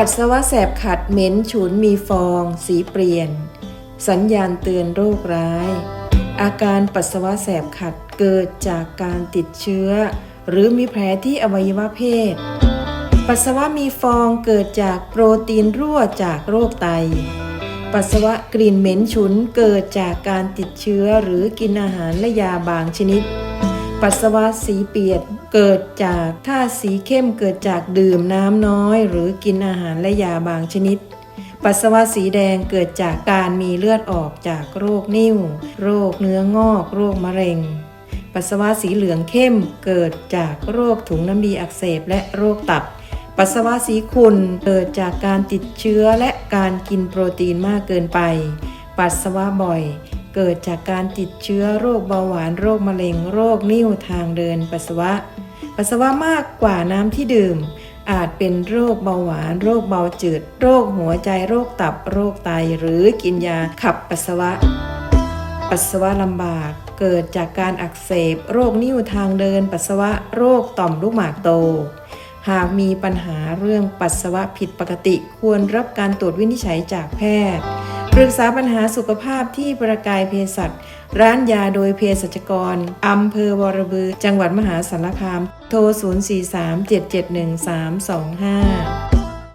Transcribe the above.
ปัสสาวะแสบขัดเหม็นฉุนมีฟอง สีเปลี่ยน สัญญาณเตือนโรคร้าย อาการปัสสาวะแสบขัดเกิดจากการติดเชื้อ หรือมีแผลที่อวัยวะเพศ ปัสสาวะมีฟองเกิดจากโปรตีนรั่วจากโรคไต ปัสสาวะกลิ่นเหม็นฉุนเกิดจากการติดเชื้อหรือกินอาหารและยาบางชนิด ปัสสาวะสีเปียก เกิดจากถ้าสีเข้มเกิดจากดื่มน้ำน้อย หรือกินอาหารและยาบางชนิด ปัสสาวะสีแดงเกิดจากการมีเลือดออกจากโรคนิ่ว โรคเนื้องอก โรคมะเร็ง ปัสสาวะสีเหลืองเข้มเกิดจากโรคถุงน้ำดีอักเสบและโรคตับ ปัสสาวะสีขุ่นเกิดจากการติดเชื้อและการกินโปรตีนมากเกินไป ปัสสาวะบ่อยเกิดจากการติดเชื้อโรคเบาหวานโรคมะเร็ง โรคนิ่วทางเดินปัสสาวะ ปัสสาวะมากกว่าน้ำที่ดื่ม อาจเป็นโรคเบาหวาน โรคเบาจืด โรคหัวใจ โรคตับ โรคไต หรือกินยาขับปัสสาวะ ปัสสาวะลำบากเกิดจากการอักเสบ โรคนิ่วทางเดิน ปัสสาวะ โรคต่อมลูกหมากโต หากมีปัญหาเรื่องปัสสาวะผิดปกติ ควรรับการตรวจวินิจฉัยจากแพทย์ ปรึกษาปัญหาสุขภาพที่ประกายเภสัชร้านยาโดยเภสัชกร อำเภอวรบือ จังหวัดมหาสารคาม โทร 043 771 325